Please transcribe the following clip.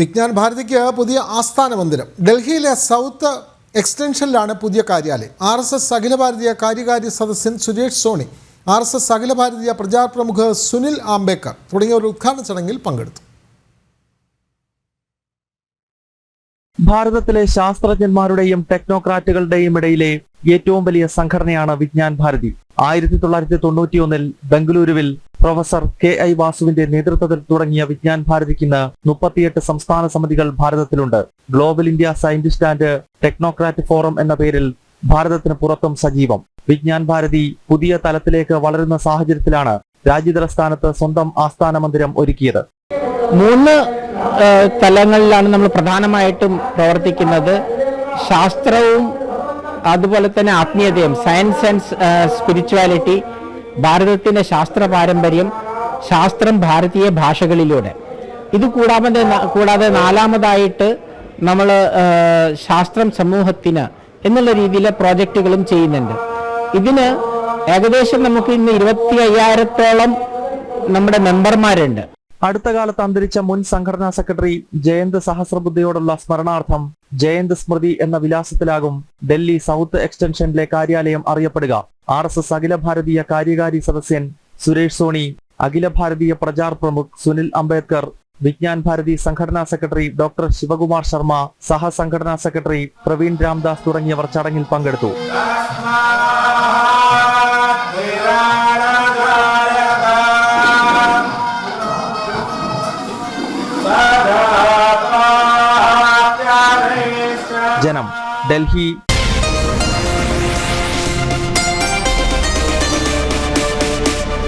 വിജ്ഞാൻ ഭാരതിക്ക് പുതിയ ആസ്ഥാന മന്ദിരം ഡൽഹിയിലെ സൗത്ത് എക്സ്റ്റൻഷനിലാണ് പുതിയ കാര്യാലയം. ആർ എസ് എസ് അഖില ഭാരതീയ കാര്യകാരി സദസ്യൻ Suresh Soni R S S അഖില ഭാരതീയ പ്രജാപ്രമുഖ സുനിൽ ആംബേദ്കർ തുടങ്ങിയവർ ഉദ്ഘാടന ചടങ്ങിൽ പങ്കെടുത്തു. ഭാരതത്തിലെ ശാസ്ത്രജ്ഞന്മാരുടെയും ടെക്നോക്രാറ്റുകളുടെയും ഇടയിലെ ഏറ്റവും വലിയ സംഘടനയാണ് വിജ്ഞാൻ ഭാരതി. ആയിരത്തി തൊള്ളായിരത്തി തൊണ്ണൂറ്റിയൊന്നിൽ ബംഗളൂരുവിൽ പ്രൊഫസർ കെ ഐ വാസുവിന്റെ നേതൃത്വത്തിൽ തുടങ്ങിയ വിജ്ഞാൻ ഭാരതിക്ക് ഇന്ന് മുപ്പത്തിയെട്ട് സംസ്ഥാന സമിതികൾ ഭാരതത്തിലുണ്ട്. Global India scientist and technocrat forum എന്ന പേരിൽ ഭാരതത്തിന് പുറത്തും സജീവം. വിജ്ഞാൻ ഭാരതി പുതിയ തലത്തിലേക്ക് വളരുന്ന സാഹചര്യത്തിലാണ് രാജ്യതലസ്ഥാനത്ത് സ്വന്തം ആസ്ഥാന മന്ദിരം ഒരുക്കിയത്. മൂന്ന് തലങ്ങളിലാണ് നമ്മൾ പ്രധാനമായിട്ടും പ്രവർത്തിക്കുന്നത്. ശാസ്ത്രവും അതുപോലെ തന്നെ ആത്മീയതയും സയൻസ് ആൻഡ് സ്പിരിച്വാലിറ്റി ഭാരതത്തിന്റെ ശാസ്ത്ര പാരമ്പര്യം ശാസ്ത്രം ഭാരതീയ ഭാഷകളിലൂടെ. ഇത് കൂടാതെ കൂടാതെ നാലാമതായിട്ട് നമ്മൾ ശാസ്ത്രം സമൂഹത്തിന് എന്നുള്ള രീതിയിലെ പ്രോജക്റ്റുകളും ചെയ്യുന്നുണ്ട്. ഇതിന് ഏകദേശം നമുക്ക് ഇന്ന് ഇരുപത്തി അയ്യായിരത്തോളം നമ്മുടെ മെമ്പർമാരുണ്ട്. അടുത്ത കാലത്ത് അന്തരിച്ച മുൻ സംഘടനാ സെക്രട്ടറി ജയന്ത് സഹസ്രബുദ്ധിയോടുള്ള സ്മരണാർത്ഥം ജയന്ത് സ്മൃതി എന്ന വിലാസത്തിലാകും ഡൽഹി സൗത്ത് എക്സ്റ്റൻഷനിലെ കാര്യാലയം അറിയപ്പെടുക. ആർ എസ് എസ് അഖില ഭാരതീയ കാര്യകാരി സദസ്യൻ സുരേഷ് സോണി അഖില ഭാരതീയ പ്രചാർ പ്രമുഖ് സുനിൽ അംബേദ്കർ വിജ്ഞാൻ ഭാരതി സംഘടനാ സെക്രട്ടറി ഡോക്ടർ ശിവകുമാർ ശർമ്മ സഹസംഘടനാ സെക്രട്ടറി പ്രവീൺ രാംദാസ് തുടങ്ങിയവർ ചടങ്ങിൽ പങ്കെടുത്തു. ജനം. ഡൽഹി